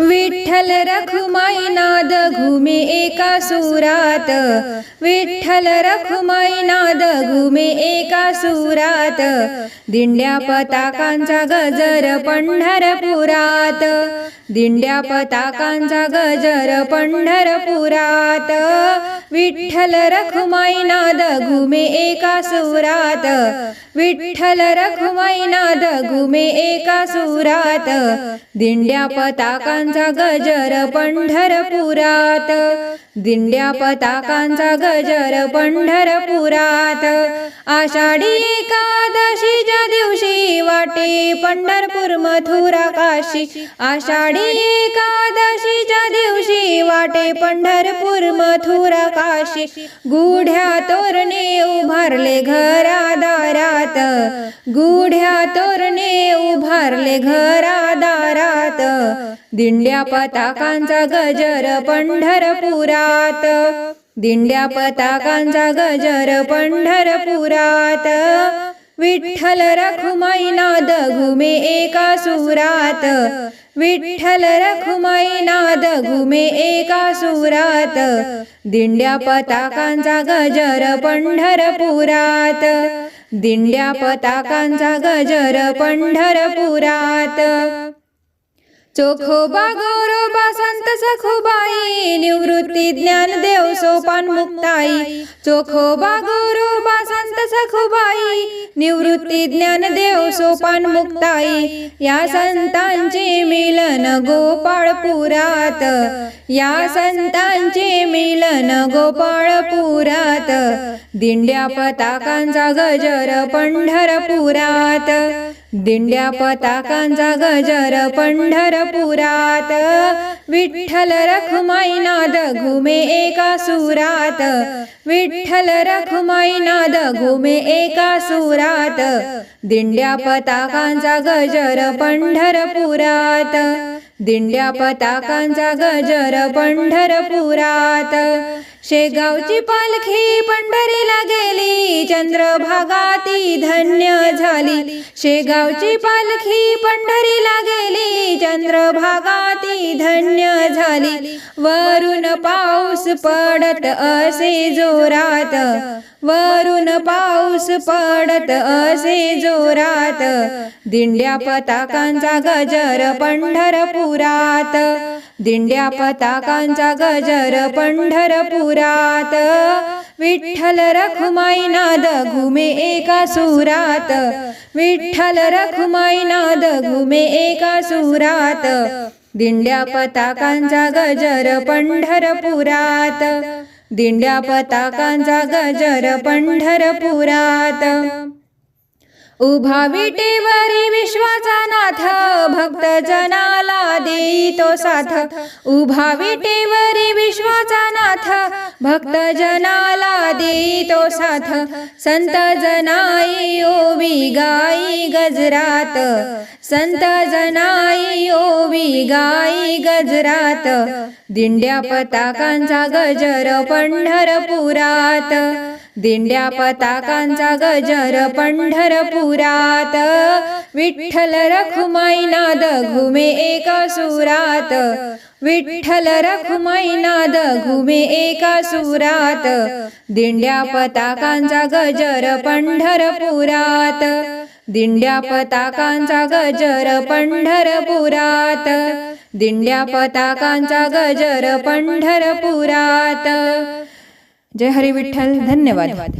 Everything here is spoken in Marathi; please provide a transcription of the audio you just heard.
विठ्ठल रखुमाई नाद घुमे एका सुरात. विठ्ठल रखुमाई नाद घुमे एका सुरात. दिंड्या पताकांचा गजर पंढरपुरात. दिंड्या पताकांचा गजर पंढरपुरात. विठ्ठल रखुमाई नाद घुमे एका सुरात. विठ्ठल रखुमाई नाद घुमे एका सुरात. दिंड्या पताकांचा गजर पंढरपुरात. दिंड्या पताकांचा गजर पंढरपुरात. आषाढी एकादशी वाटे पंढरपूर मथुरा काशी आषाढी एकादशीच्या दिवशी वाटे पंढरपूर मथुरा काशी गुढ्या तोरणे उभारले घरादारात गुढ्या तोरणे उभारले घरादारात दिंड्या पताकांचा गजर पंढरपुरात दिंड्या पताकांचा गजर पंढरपुरात विठ्ठल रखुमाई नाद घुमे एका सुरात. विठ्ठल रखुमाई नाद घुमे एका सुरात. दिंड्या पताकांचा गजर पंढरपुरात. दिंड्या पताकांचा गजर पंढरपुरात. चोखोबा गौरोबा संत सखोबाई निवृत्ती ज्ञान देव सोपान मुक्ताई. चोखोबा गौरोबा संत निवृत्ती ज्ञान देव सोपान मुक्ताई. या संतांचे मिलन गोपाळपुरात या संतांचे मिलन गोपाळपुरात दिंड्या पताकांचा गजर पंढरपुरात. दिंड्या पताकांचा गजर पंढरपुरात. विठ्ठल रखुमाई नाद घुमे एका सुरात. विठ्ठल रखुमाई नाद घुमे एका सुरात. दिंड्या पताकांचा गजर पंढरपुरात. दिंड्या पताकांचा गजर पंढरपुरात. शेगावची पालखी पंढरीला गेली. चंद्रभागाती धन्य झाली. शेगावची पालखी पंढरीला गेली. मी धन्य झाली. वरून पाऊस पडत असे जोरात. वरून पाऊस पडत असे जोरात. दिंड्या पताकांचा गजर पंढरपुरात. दिंड्या पताकांचा गजर पंढरपुरात. विठ्ठल रखुमाई नाद घुमे एका सुरात. विठ्ठल रखुमाई नाद घुमे एका सुरात. दिंड्या पताकांचा गजर पंढरपुरात. दिंड्या पताकांचा गजर पंढरपुरात. उभा विटेवरी विश्वाचा नाथ भक्त जनाला देई तो साथ. उभा विटेवरी भक्त जनाला देई तो साथ. संत जनाई ओवी गाई गजरात. संत जनाई ओवी गाई गजरात. दिंड्या पताकांचा गजर पंढरपुरात. दिंड्या पताकांचा गजर पंढरपुरात. विठ्ठल रखुमाई नाद घुमे एका सुरात. विठ्ठल रखुमैनाद नाद घुमे एका सुरात दिंड्या पताकांचा गजर पंढरपुरात. दिंड्या पताकांचा गजर पंढरपुरात. दिंड्या पताकांचा गजर पंढरपुरात. जय हरी विठ्ठल धन्यवाद.